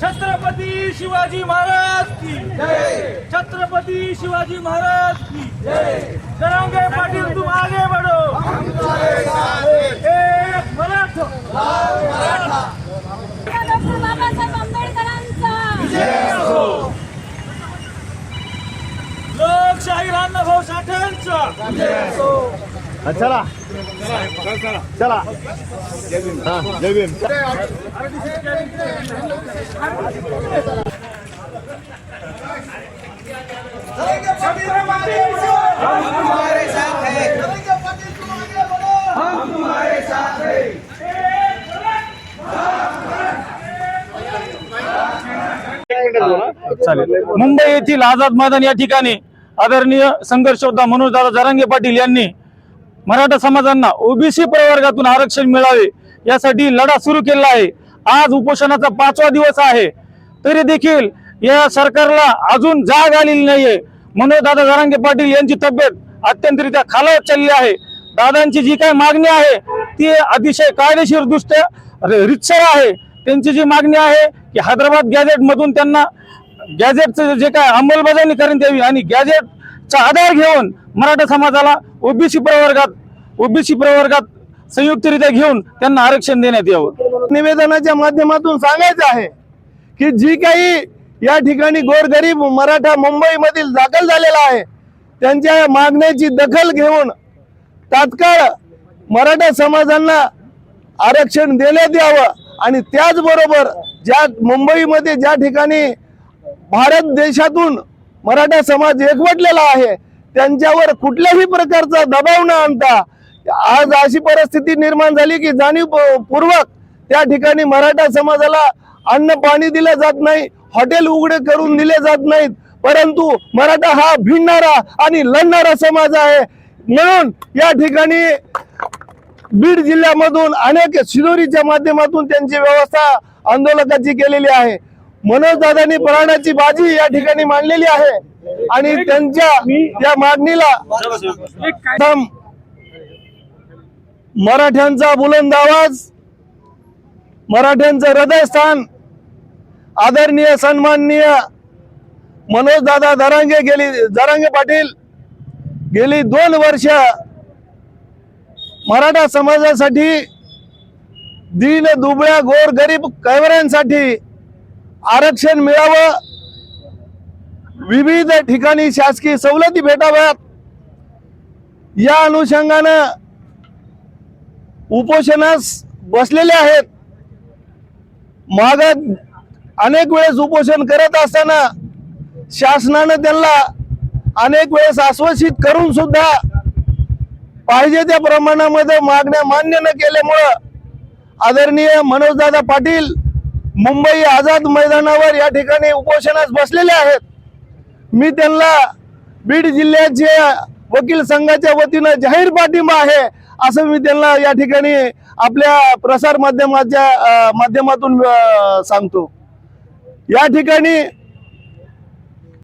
छत्रपती शिवाजी महाराज की छत्रपती शिवाजी महाराज की जरांगे पाटील तुम आगे बढ़ो. एक मराठा. डॉक्टर बाबासाहेब आंबेडकरांचा लोकशाही चला. चला. हा. जय भीम. चालेल मुंबई येथील आझाद मैदान या ठिकाणी आदरणीय संघर्षोद्धा मनोजदादा जरांगे पाटील यांनी मराठा समाजांना ओबीसी प्रवर्गातून आरक्षण मिळावे यासाठी लढा सुरू केला आहे. आज उपोषणाचा पाचवा दिवस आहे. तरी देखील या सरकारला अजून जाग आलेली नाहीये. मनोजदादा जरांगे पाटील यांची तब्येत अत्यंतरित्या खालावत चालली आहे. दादांची जी काही मागणी आहे ती अतिशय कायदेशीर दृष्ट्या रितसर आहे. त्यांची जी मागणी आहे की हैदराबाद गॅझेट मधून त्यांना गॅझेटचं जे काय अंमलबजावणी करण्यात यावी आणि गॅझेटचा आधार घेऊन मराठा समाजाला ओबीसी प्रवर्गात ओबीसी प्रवर्गात संयुक्तरित्या घेऊन त्यांना आरक्षण देण्यात यावं. निवेदनाच्या माध्यमातून सांगायचं आहे की जी काही या ठिकाणी गोरगरीब मराठा मुंबईमधील दाखल झालेला आहे त्यांच्या मागण्याची दखल घेऊन तात्काळ मराठा समाजांना आरक्षण देण्यात यावं आणि त्याचबरोबर ज्या मुंबईमध्ये ज्या ठिकाणी भारत देशातून मराठा समाज एकवटलेला आहे त्यांच्यावर कुठल्याही प्रकारचा दबाव न आणता आज अशी परिस्थिती निर्माण झाली की जाणीवपूर्वक त्या ठिकाणी मराठा समाजाला अन्न पाणी दिलं जात नाही हॉटेल उघडे करून दिले जात नाहीत. परंतु मराठा हा भिडणारा आणि लढणारा समाज आहे. म्हणून या ठिकाणी बीड जिल्ह्यामधून अनेक शिदोरीच्या माध्यमातून त्यांची व्यवस्था आंदोलकाची केलेली आहे. मनोज दादांनी प्राणाची बाजी या ठिकाणी मांडलेली आहे. आणि त्यांच्या या मागणीला मराठ्यांचा बुलंद आवाज मराठ्यांचं हृदयस्थान आदरणीय सन्माननीय मनोजदादा दरांगे गेली दरांगे पाटील गेली दोन वर्ष मराठा समाजासाठी दीन दुबळ्या गोर गरीब कैवऱ्यांसाठी आरक्षण मिळावं. विविध ठिकाणी शासकीय सवलती भेटाव्यात. या अनुषंगानं उपोषणास बसलेले आहेत. माग अनेक वेळेस उपोषण करत असताना शासनानं त्यांना अनेक वेळेस आश्वासित करून सुद्धा पाहिजे त्या प्रमाणामध्ये मागण्या मान्य न केल्यामुळं आदरणीय मनोजदादा पाटील मुंबई आझाद मैदानावर या ठिकाणी उपोषणास बसलेले आहेत. मी त्यांना बीड जिल्ह्याचे वकील संघाच्या वतीनं जाहीर पाठिंबा आहे असं मी त्यांना या ठिकाणी आपल्या प्रसार माध्यमाच्या माध्यमातून सांगतो. या ठिकाणी